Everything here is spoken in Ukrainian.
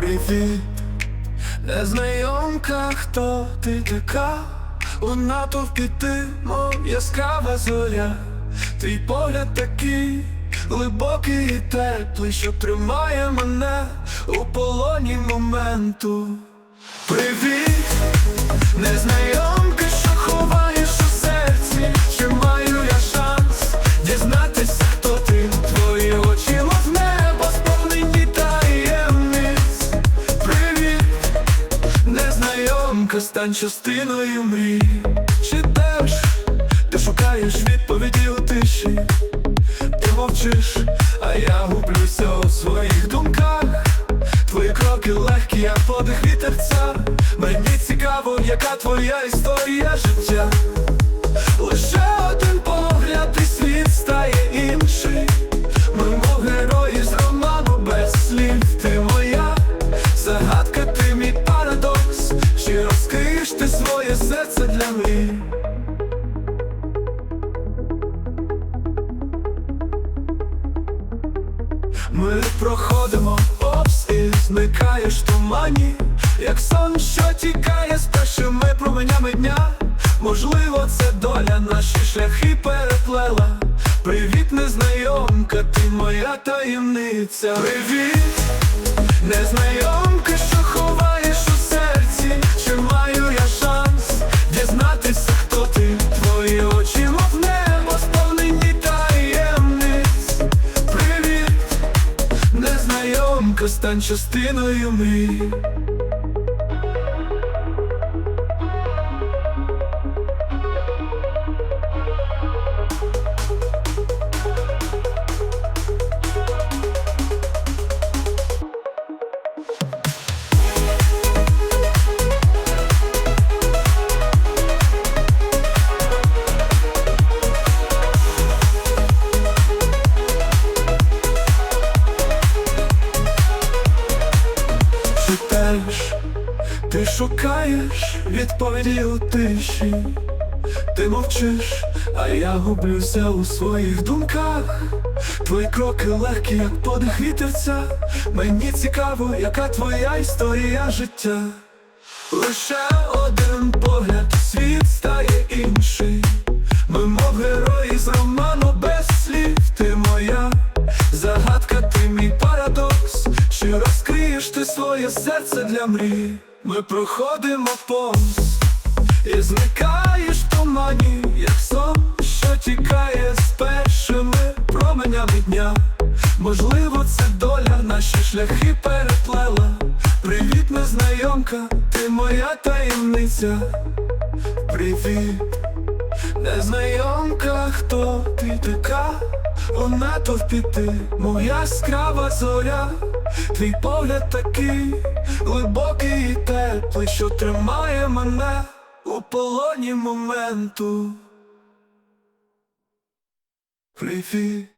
Привіт, незнайомка, хто ти така? У натовпі ти, мов яскрава зоря, твій погляд такий глибокий і теплий, що тримає мене у полоні моменту. Привіт, незнайомка, незнайомка, стань частиною мрій. Чи теж ти шукаєш відповіді у тиші? Ти мовчиш, а я гублюся у своїх думках. Твої кроки легкі, як подих вітерця. Мені цікаво, яка твоя історія життя. Ми проходимо обс і зникаєш в тумані, як сон, що тікає з першими променями дня. Можливо, це доля, наші шляхи переплела. Привіт, незнайомка, ти моя таємниця. Привіт, незнайомка, стань частиною мрій. Теж ти шукаєш відповіді у тиші? Ти мовчиш, а я гублюся у своїх думках. Твої кроки легкі, як подих вітерця. Мені цікаво, яка твоя історія життя. Лише один ти серце для мрій? Ми проходимо повз і зникаєш в тумані, як сон, що тікає з першими променями дня. Можливо, це доля, наші шляхи переплела. Привіт, незнайомка, ти моя таємниця. Привіт, незнайомка, хто ти така? У натовпі ти, моя яскрава зоря. Твій погляд такий глибокий і теплий, що тримає мене у полоні моменту. Привіт.